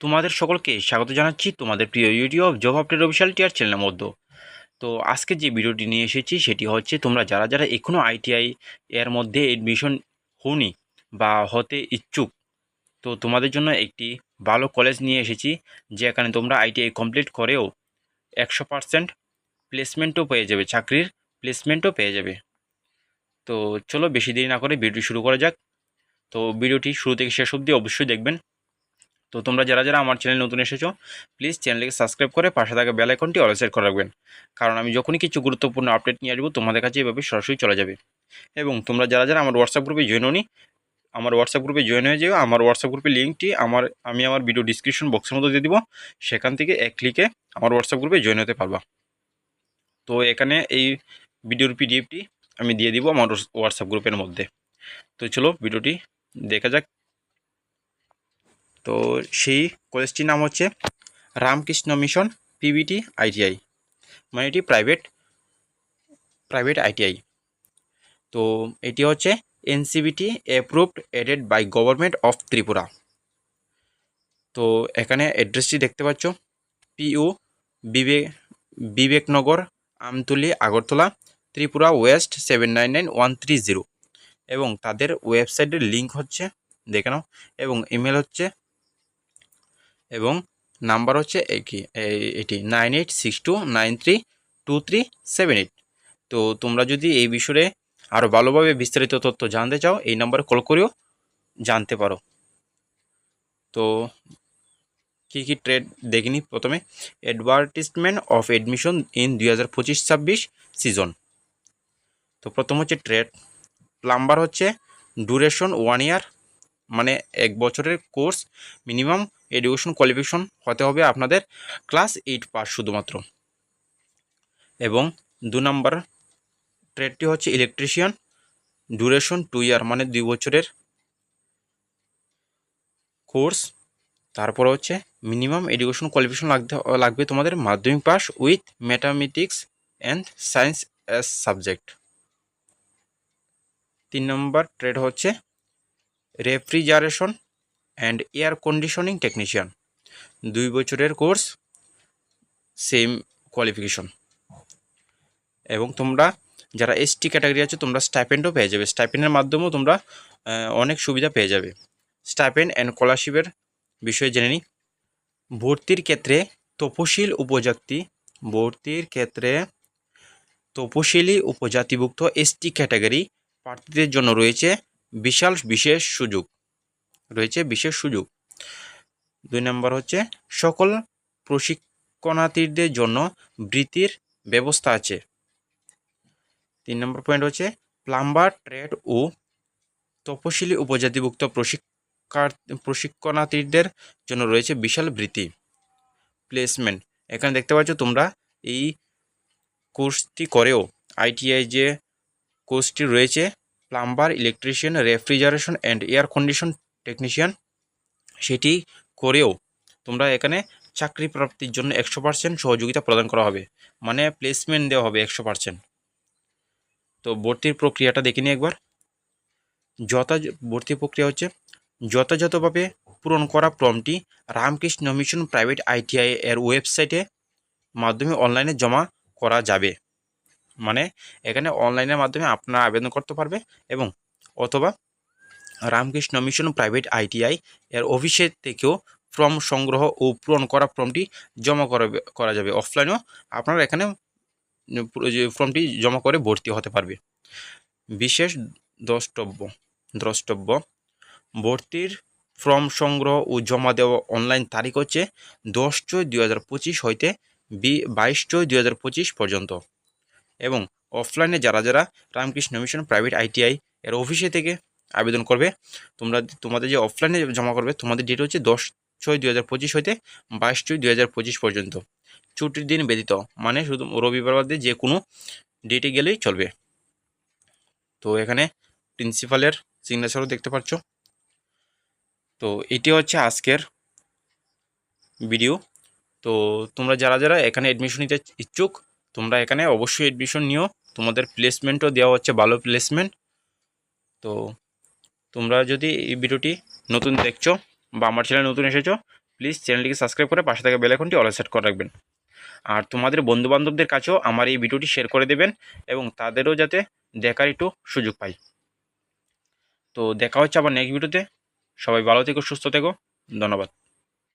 তোমাদের সকলকে স্বাগত জানাচ্ছি তোমাদের প্রিয় ইউটিউব জব আপডেট অফিসিয়াল টিয়ার চ্যানেলের মধ্যে। তো আজকে যে ভিডিওটি নিয়ে এসেছি, সেটি হচ্ছে তোমরা যারা যারা এখনও আইটিআই এর মধ্যে এডমিশন হওনি বা হতে ইচ্ছুক, তো তোমাদের জন্য একটি ভালো কলেজ নিয়ে এসেছি, যেখানে তোমরা আইটিআই কমপ্লিট করেও একশো পারসেন্ট প্লেসমেন্টও পেয়ে যাবে, চাকরির প্লেসমেন্টও পেয়ে যাবে। তো চলো বেশি দেরি না করে ভিডিওটি শুরু করা যাক। তো ভিডিওটি শুরু থেকে শেষ অবধি অবশ্যই দেখবেন। তো তোমরা যারা যারা আমার চ্যানেল নতুন এসেছ প্লিজ চ্যানেলকে সাবস্ক্রাইব করে পাশে থাকা বেল আইকনটি অল সেট করে রাখবেন। কারণ আমি যখনই কিছু গুরুত্বপূর্ণ আপডেট নিয়ে আসব, তোমাদের কাছে এভাবে সরাসরি চলে যাবে। এবং তোমরা যারা যারা আমার হোয়াটসঅ্যাপ গ্রুপে জয়েন হনি আমার হোয়াটসঅ্যাপ গ্রুপে জয়েন হয়ে যাও, আমার হোয়াটসঅ্যাপ গ্রুপের লিঙ্কটি আমার, আমি আমার ভিডিও ডিসক্রিপশন বক্সের মধ্যে দিয়ে দিব। সেখান থেকে এক ক্লিকে আমার হোয়াটসঅ্যাপ গ্রুপে জয়েন হতে পারবা। তো এখানে এই ভিডিওর পিডিএফটি আমি দিয়ে দিব আমার হোয়াটসঅ্যাপ গ্রুপের মধ্যে। তো চলো ভিডিওটি দেখা যাক তো সেই কলেজটির নাম হচ্ছে রামকৃষ্ণ মিশন পিবিটি আইটিআই মানে এটি প্রাইভেট প্রাইভেট আইটিআই। তো এটি হচ্ছে NCVT approved aided by government of Tripura. তো এখানে অ্যাড্রেসটি দেখতে পাচ্ছ PU Bibek Bibeknagar, Amtali, Agartala, Tripura west seven nine nine one three zero এবং তাদের ওয়েবসাইটের লিঙ্ক হচ্ছে, দেখে নাও, এবং ইমেল হচ্ছে এবং নাম্বার হচ্ছে এটি nine eight six two nine three two three seven eight. তো তোমরা যদি এই বিষয়ে আরও ভালোভাবে বিস্তারিত তথ্য জানতে চাও, এই নাম্বারে কল করেও, জানতে পারো। তো কী কী ট্রেড দেখিনি প্রথমে? অ্যাডভার্টিসমেন্ট অফ এডমিশন ইন দুই হাজার পঁচিশ ছাব্বিশ সিজন তো প্রথম হচ্ছে ট্রেড প্লাম্বার হচ্ছে ডুরেশন ওয়ান ইয়ার মানে এক বছরের কোর্স মিনিমাম এডুকেশন কোয়ালিফিকেশন হতে হবে আপনাদের ক্লাস এইট পাস শুধুমাত্র। এবং দু নম্বর ট্রেডটি হচ্ছে ইলেকট্রিশিয়ান ডিউরেশন টু ইয়ার মানে দুই বছরের কোর্স। তারপর হচ্ছে মিনিমাম এডুকেশন কোয়ালিফিকেশন লাগতে লাগবে তোমাদের Madhyamik pass with mathematics and science as subject তিন নম্বর ট্রেড হচ্ছে refrigeration and air conditioning technician. দুই বছরের কোর্স, সেম কোয়ালিফিকেশন। এবং তোমরা যারা এসটি ক্যাটাগরি আছে, তোমরা স্টাইপেন্ডও পেয়ে যাবে। স্টাইপেন্ডের মাধ্যমেও তোমরা অনেক সুবিধা পেয়ে যাবে। স্টাইপেন্ড অ্যান্ড স্কলারশিপের বিষয়ে জেনে নিই ভর্তির ক্ষেত্রে তপশিল উপজাতি, ভর্তির ক্ষেত্রে তপশিলি উপজাতিভুক্ত এসটি ক্যাটাগরি প্রার্থীদের জন্য রয়েছে বিশাল বিশেষ সুযোগ, রয়েছে বিশেষ সুযোগ। দুই নম্বর হচ্ছে, সকল প্রশিক্ষণার্থীদের জন্য বৃত্তির ব্যবস্থা আছে। তিন নম্বর পয়েন্ট হচ্ছে, প্লাম্বার, ট্রেড ও তপশিলি উপজাতিভুক্ত প্রশিক্ষণার্থীদের জন্য রয়েছে বিশাল বৃত্তি প্লেসমেন্ট এখানে দেখতে পাচ্ছ তোমরা এই কোর্সটি করেও আইটিআই যে কোর্সটি রয়েছে plumber, electrician, refrigeration and air condition technician সেটি করেও তোমরা এখানে চাকরি প্রাপ্তির জন্য একশো পার্সেন্ট সহযোগিতা প্রদান করা হবে। মানে প্লেসমেন্ট দেওয়া হবে একশো পার্সেন্ট তো ভর্তির প্রক্রিয়াটা দেখে নিই একবার। যথা ভর্তি প্রক্রিয়া হচ্ছে, যথাযথভাবে পূরণ করা ফর্মটি রামকৃষ্ণ মিশন প্রাইভেট আইটিআই এর ওয়েবসাইটে মাধ্যমে অনলাইনে জমা করা যাবে। মানে এখানে অনলাইনের মাধ্যমে আপনারা আবেদন করতে পারবে এবং অথবা রামকৃষ্ণ মিশন প্রাইভেট আইটিআই এর অফিসের থেকেও ফর্ম সংগ্রহ ও পূরণ করা ফর্মটি জমা করা যাবে। অফলাইনেও আপনারা এখানে ফর্মটি জমা করে ভর্তি হতে পারবে। বিশেষ দ্রষ্টব্য দ্রষ্টব্য, ভর্তির ফর্ম সংগ্রহ ও জমা দেওয়া অনলাইন তারিখ হচ্ছে দশ ছয় দুই হইতে বি, বাইশ ছয় দুই পর্যন্ত। এবং অফলাইনে যারা যারা রামকৃষ্ণ মিশন প্রাইভেট আইটিআই এর অফিসে থেকে আবেদন করবে, তোমরা তোমাদের যে অফলাইনে জমা করবে, তোমাদের ডেট হচ্ছে দশ ছয় দুই হাজার পঁচিশ হইতে বাইশ ছয় দুই হাজার পঁচিশ পর্যন্ত। ছুটির দিন ব্যতীত মানে শুধু রবিবার বাদে যে কোনো ডেটে গেলেই চলবে। তো এখানে প্রিন্সিপালের সিগনেচারও দেখতে পাচ্ছ। তো এটি হচ্ছে আজকের ভিডিও তো তোমরা যারা যারা এখানে অ্যাডমিশন নিতে ইচ্ছুক তোমরা এখানে অবশ্যই অ্যাডমিশন নিও। তোমাদের প্লেসমেন্টও দেওয়া হচ্ছে, ভালো প্লেসমেন্ট তো তোমরা যদি এই ভিডিওটি নতুন দেখছ বা আমার চ্যানেল নতুন এসেছ প্লিজ চ্যানেলটিকে সাবস্ক্রাইব করে পাশে থাকা বেল আইকনটি অল সেট করে রাখবেন। আর তোমাদের বন্ধুবান্ধবদের কাছেও আমার এই ভিডিওটি শেয়ার করে দেবেন এবং তাদেরও যাতে দেখার একটু সুযোগ পাই। তো দেখা হচ্ছে আবার নেক্সট ভিডিওতে সবাই ভালো থেকো, সুস্থ থেকো। ধন্যবাদ।